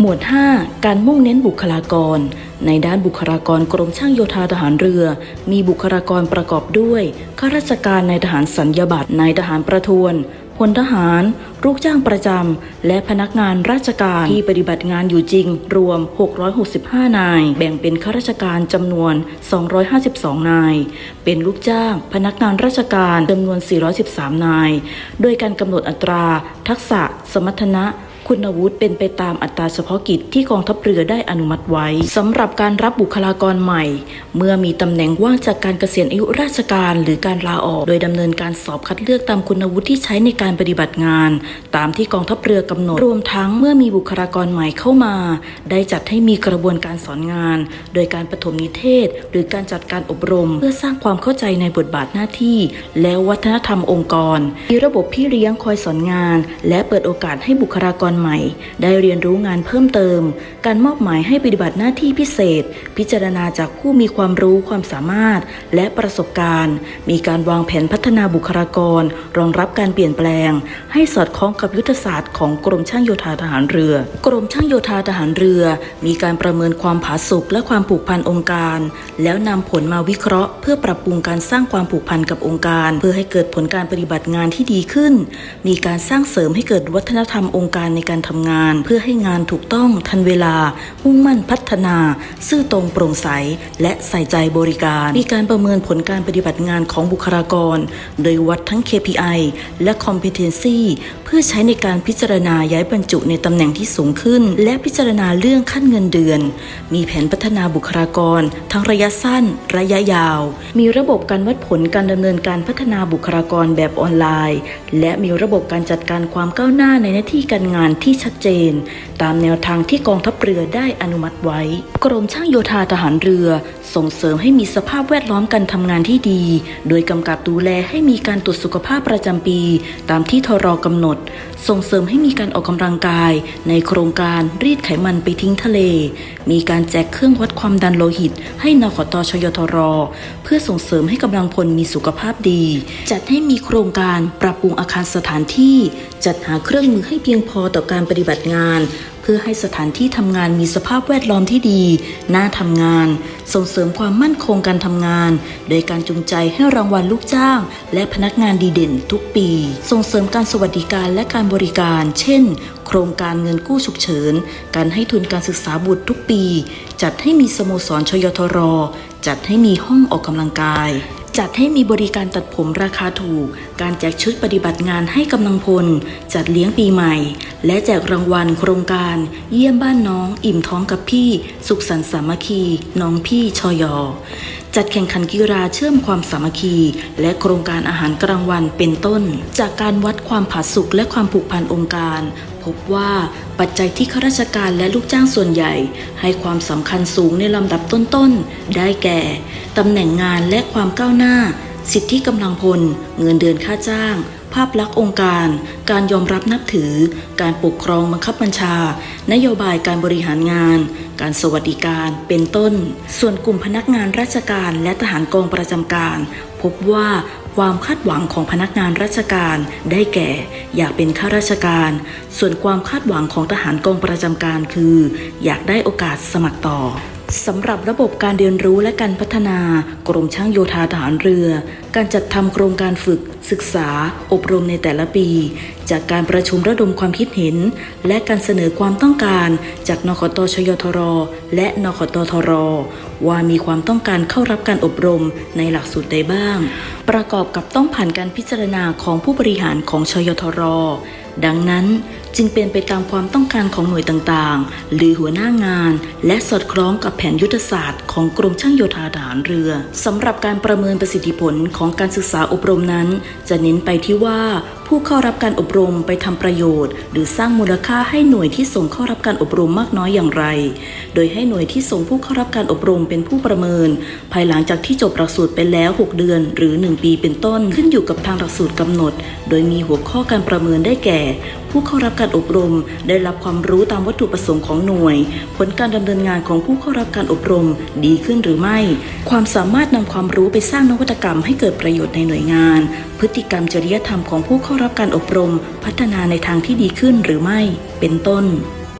หมวด 5 การมุ่งเน้นบุคลากร ในด้านบุคลากรกรมช่างโยธาทหารเรือ มีบุคลากรประกอบด้วยข้าราชการในทหารสัญญาบัตรนายทหารประทวนพลทหาร ลูกจ้างประจำ และพนักงานราชการที่ปฏิบัติงานอยู่จริง รวม 665 นาย แบ่งเป็นข้าราชการจำนวน 252 นาย เป็นลูกจ้าง พนักงานราชการจำนวน 413 นาย โดยการกำหนดอัตรา ทักษะ สมรรถนะ คุณวุฒิเป็นไปตามอัตราเฉพาะกิจที่กองทัพเรือได้อนุมัติไว้สำหรับการรับบุคลากรใหม่ เมื่อมีตำแหน่งว่างจากการเกษียณอายุราชการหรือการลาออก โดยดำเนินการสอบคัดเลือกตามคุณวุฒิที่ใช้ในการปฏิบัติงาน ตามที่กองทัพเรือกำหนดรวมทั้งเมื่อมีบุคลากรใหม่เข้ามา ได้จัดให้มีกระบวนการสอนงาน โดยการปฐมนิเทศ หรือการจัดการอบรม เพื่อสร้างความเข้าใจในบทบาทหน้าที่ และวัฒนธรรมองค์กรมีระบบพี่เลี้ยงคอยสอนงาน และเปิดโอกาสให้บุคลากรใหม่ ได้เรียนรู้งานเพิ่มเติม การมอบหมายให้ปฏิบัติหน้าที่พิเศษ พิจารณาจากผู้มีความรู้ความสามารถ และประสบการณ์ มีการวางแผนพัฒนาบุคลากร รองรับการเปลี่ยนแปลง ให้สอดคล้องกับยุทธศาสตร์ของกรมช่างโยธาทหารเรือ กรมช่างโยธาทหารเรือ มีการประเมินความผาสุกและความผูกพันองค์การ แล้วนำผลมาวิเคราะห์ เพื่อปรับปรุงการสร้างความผูกพันกับองค์การ เพื่อให้เกิดผลการปฏิบัติงานที่ดีขึ้น มีการสร้างเสริมให้เกิดวัฒนธรรมองค์การในการทำงานเพื่อให้งานถูกต้องทันเวลา มุ่งมั่นพัฒนา ซื่อตรงโปร่งใส และใส่ใจบริการ มีการประเมินผลการปฏิบัติงานของบุคลากร โดยวัดทั้ง KPI และ Competency เพื่อใช้ในการพิจารณาย้ายบรรจุในตำแหน่งที่สูงขึ้น และพิจารณาเรื่องขั้นเงินเดือน มีแผนพัฒนาบุคลากร ทั้งระยะสั้น ระยะยาว มีระบบการวัดผลการดำเนินการพัฒนาบุคลากรแบบออนไลน์ และมีระบบการจัดการความก้าวหน้าในหน้าที่การงานที่ชัดเจน ตามแนวทางที่กองทัพเรือได้อนุมัติไว้ กรมช่างโยธาทหารเรือ ส่งเสริมให้มีสภาพแวดล้อมการทำงานที่ดี โดยกำกับดูแลให้มีการตรวจสุขภาพประจำปี ตามที่ทรกำหนด ส่งเสริมให้มีการออกกำลังกาย ในโครงการรีดไขมันไปทิ้งทะเล มีการแจกเครื่องวัดความดันโลหิต ให้นขตชยทร เพื่อส่งเสริมให้กำลังพลมีสุขภาพดี จัดให้มีโครงการปรับปรุงอาคารสถานที่ จัดหาเครื่องมือให้เพียงพอต่อการปฏิบัติงาน เพื่อให้สถานที่ทำงานมีสภาพแวดล้อมที่ดี น่าทำงาน ส่งเสริมความมั่นคงการทำงาน โดยการจูงใจให้รางวัลลูกจ้าง และพนักงานดีเด่นทุกปี ส่งเสริมการสวัสดิการและการบริการ เช่น โครงการเงินกู้ฉุกเฉิน การให้ทุนการศึกษาบุตรทุกปี จัดให้มีสโมสรชยทร จัดให้มีห้องออกกำลังกาย จัดให้มีบริการตัดผมราคาถูก การแจกชุดปฏิบัติงานให้กำลังพล จัดเลี้ยงปีใหม่ และแจกรางวัลโครงการ เยี่ยมบ้านน้อง อิ่มท้องกับพี่ สุขสันต์สามัคคี น้องพี่ชอยอ จัดแข่งขันกีฬาเชื่อมความสามัคคี และโครงการอาหารกลางวันเป็นต้น จากการวัดความผาสุกและความผูกพันองค์การ พบว่าปัจจัยที่ข้าราชการและลูกจ้างส่วนใหญ่ ให้ความสำคัญสูงในลำดับต้นๆ ได้แก่ตำแหน่งงานและความก้าวหน้า สิทธิกำลังพล เงินเดือนค่าจ้าง ภาพลักษณ์องค์การ การยอมรับนับถือ การปกครองบังคับบัญชา นโยบายการบริหารงาน การสวัสดิการเป็นต้น ส่วนกลุ่มพนักงานราชการและทหารกองประจำการ พบว่าความคาดหวังของพนักงานราชการได้แก่ อยากเป็นข้าราชการ ส่วนความคาดหวังของทหารกองประจำการคือ อยากได้โอกาสสมัครต่อ สำหรับระบบการเรียนรู้และการพัฒนากรมช่างโยธาทหารเรือ การจัดทำโครงการฝึก ศึกษา อบรมในแต่ละปี จากการประชุมระดมความคิดเห็น และการเสนอความต้องการจากนคตชยทร และนคตทร ว่ามีความต้องการเข้ารับการอบรมในหลักสูตรใดบ้าง ประกอบกับต้องผ่านการพิจารณาของผู้บริหารของชยทร ดังนั้นจึงเป็นไปตามความต้องการของหน่วยต่างๆ หรือหัวหน้างาน และสอดคล้องกับแผนยุทธศาสตร์ของกรมช่างโยธาทหารเรือสำหรับการประเมินประสิทธิผลของการศึกษาอบรมนั้น จะเน้นไปที่ว่า ผู้เข้ารับการอบรมไปทำประโยชน์ หรือสร้างมูลค่าให้หน่วยที่ส่งเข้ารับการอบรมมากน้อยอย่างไร โดยให้หน่วยที่ส่งผู้เข้ารับการอบรมเป็นผู้ประเมิน ภายหลังจากที่จบหลักสูตรไปแล้ว 6 เดือน หรือ 1 ปีเป็นต้นขึ้นอยู่กับทางหลักสูตรกำหนด โดยมีหัวข้อการประเมินได้แก่ ผู้เข้ารับการอบรม ได้รับความรู้ตามวัตถุประสงค์ของหน่วย ผลการดำเนินงานของผู้เข้ารับการอบรมดีขึ้นหรือไม่ ความสามารถนำความรู้ไปสร้างนวัตกรรมให้เกิดประโยชน์ในหน่วยงาน พฤติกรรมจริยธรรมของผู้เข้ารับการอบรม พัฒนาในทางที่ดีขึ้นหรือไม่ เป็นต้น